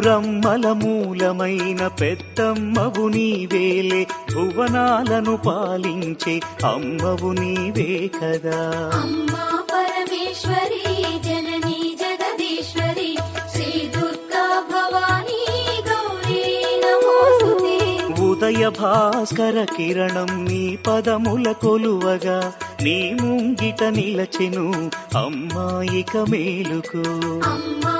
ముగురమ్మల మూలమైన పెద్దమ్మవు నీవేలే భువనాలను పాలించే అమ్మవు నీవే కదా. అమ్మా పరమేశ్వరి జననీ జగదీశ్వరి శ్రీ దుర్గా భవానీ గౌరీ నమోస్తుతే. ఉదయ భాస్కర కిరణం నీ పదముల కొలువగా నీ ముంగిట నిలచెను అమ్మాయిక మేలుకు. అమ్మా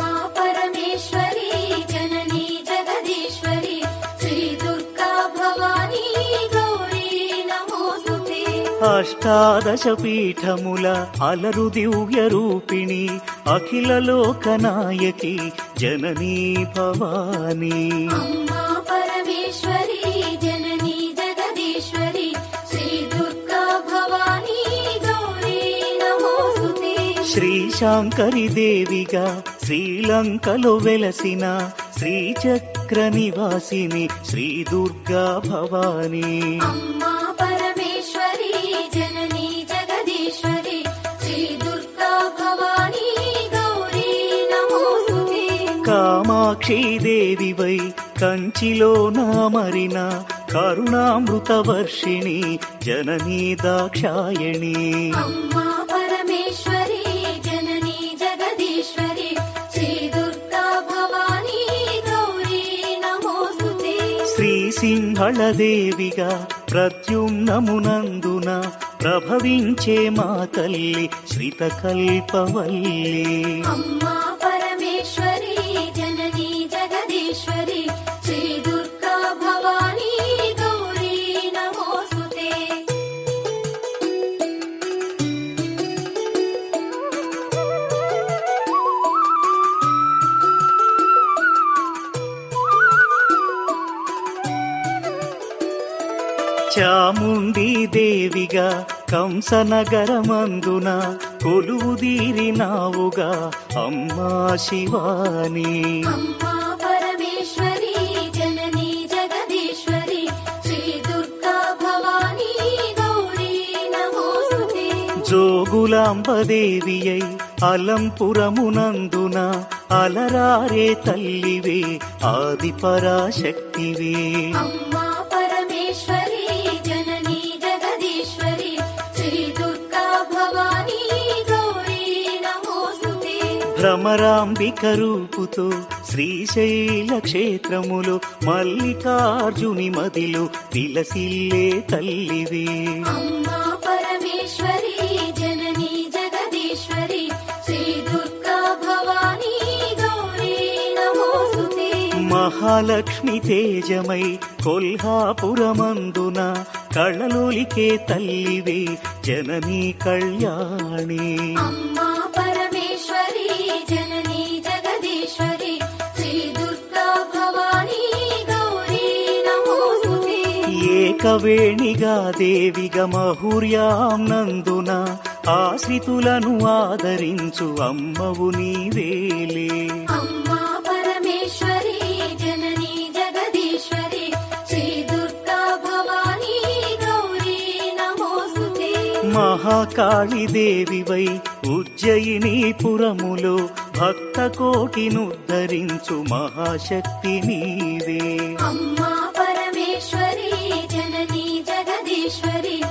అష్టాదశ పీఠముల అలరు దివ్య రూపిణి అఖిల లోకనాయకి జననీ భవానీ. అమ్మా పరమేశ్వరి జననీ జగదీశ్వరి శ్రీ దుర్గా భవానీ శ్రీ శాంకరి దేవిగా శ్రీలంకలో వెలసిన శ్రీచక్ర నివాసిని శ్రీ దుర్గా భవానీ. కామాక్షి దేవివై కంచిలో నామరిన కరుణామృత వర్షిణి జననీ దాక్షాయణి. అమ్మా పరమేశ్వరి జననీ జగదీశ్వరి శ్రీ దుర్గా భవానీ గౌరీ నమోస్తుతే. శ్రీ సింహళ దేవిగా ప్రత్యుమ్నమునందున ప్రభవించే మా తల్లి శ్రిత కల్పవల్లి అమ్మా చాముండి దేవిగా కంసనగరమందున కొలువుదీరినావుగా అమ్మా శివాని. అమ్మా జోగులాంబదేవియై అలంపురమునందున అలరారే తల్లివే ఆది పరాశక్తివే అమ్మా పరమేశ్వరి జననీ జగదీశ్వరి శ్రీ దుర్గా భవానీ గౌరీ నమోస్తుతే భ్రమరాంబిక రూపుతో శ్రీశైల క్షేత్రములు మల్లికార్జుని మదిలో విలసిల్లే తల్లివే. అమ్మా మహాలక్ష్మి తేజమై కొల్హాపురమందున కళ్ళలోలికే తల్లివే జనని కళ్యాణి. ఏకవేణిగా దేవిగ మహుర్యాం నందున ఆశ్రితులను ఆదరించు అమ్మవు నీ వేలే. మహాకాళీదేవి వై ఉజ్జయిని ఉజ్జయినీపురములో భక్త కోటిను ధరించు మహాశక్తి నీవే. అమ్మా పరమేశ్వరి జననీ జగదీశ్వరి